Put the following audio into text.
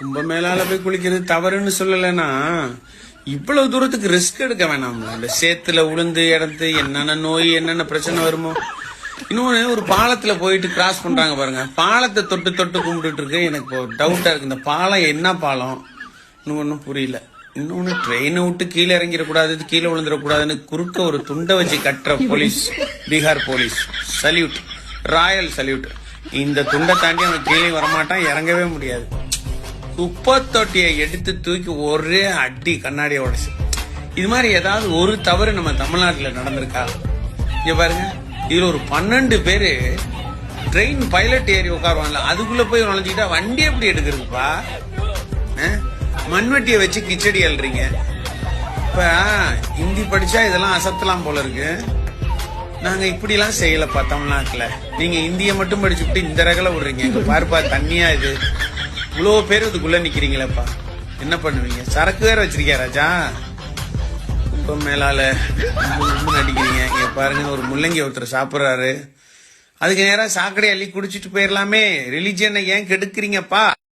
ரொம்ப மேலால போய் குளிக்கிறது தவறுன்னு சொல்லலைன்னா இவ்வளவு தூரத்துக்கு ரிஸ்க் எடுக்க வேணாம்ல இந்த சேத்துல உளுந்து இடத்து என்னென்ன நோய் என்னென்ன பிரச்சனை வருமோ. இன்னொன்னு ஒரு பாலத்துல போயிட்டு கிராஸ் பண்றாங்க பாருங்க. பாலத்தை தொட்டு தொட்டு கும்பிட்டுட்டு இருக்கு எனக்கு இப்போ டவுட்டா இருக்கு. இந்த பாலம் என்ன பாலம்? இன்னும் ஒன்றும் புரியல. இன்னொன்னு ட்ரெயினை விட்டு கீழே இறங்கிடக்கூடாது கீழே விழுந்துடக்கூடாதுன்னு குறுக்க ஒரு துண்டை வச்சு கட்டுற police Bihar police salute royal salute இந்த துண்டை தாண்டி அவன் கீழே வரமாட்டான் இறங்கவே முடியாது. குப்பை தொட்டியை எடுத்து தூக்கி ஒரே அடி கண்ணாடியை உடைச்சு. இது மாதிரி ஏதாவது ஒரு தவறு நம்ம தமிழ்நாட்டில் நடந்திருக்கா? இங்க பாருங்க. இதுல ஒரு பன்னெண்டு பேரு ட்ரெயின் பைலட் ஏறி உட்காருவாங்கல்ல அதுக்குள்ள போய் நுழைஞ்சுக்கிட்டா வண்டி எப்படி எடுக்கிறதுப்பா? மண்வெட்டியை வச்சு கிச்சடி அல்றீங்க இப்ப ஹிந்தி படிச்சா இதெல்லாம் அசத்தலாம் போல இருக்கு. நாங்க இப்படிலாம் செய்யலப்பா தமிழ்நாட்டுல. நீங்க இந்திய மட்டும் படிச்சுட்டு இந்த ரகல விடுறீங்க. இங்க பாருப்பா தண்ணியா இது. இவ்வளவு பேர் இதுக்குள்ள நிக்கிறீங்களேப்பா. என்ன பண்ணுவீங்க? சரக்கு வேற வச்சிருக்கியா ராஜா? குப்பம் மேலால நடிக்கிறீங்க. இங்க பாருங்க ஒரு முள்ளங்கி ஒருத்தர் சாப்பிடுறாரு. அதுக்கு நேரம் சாக்கடை அள்ளி குடிச்சிட்டு போயிடலாமே ரிலிஜியனை ஏன் கெடுக்கிறீங்கப்பா?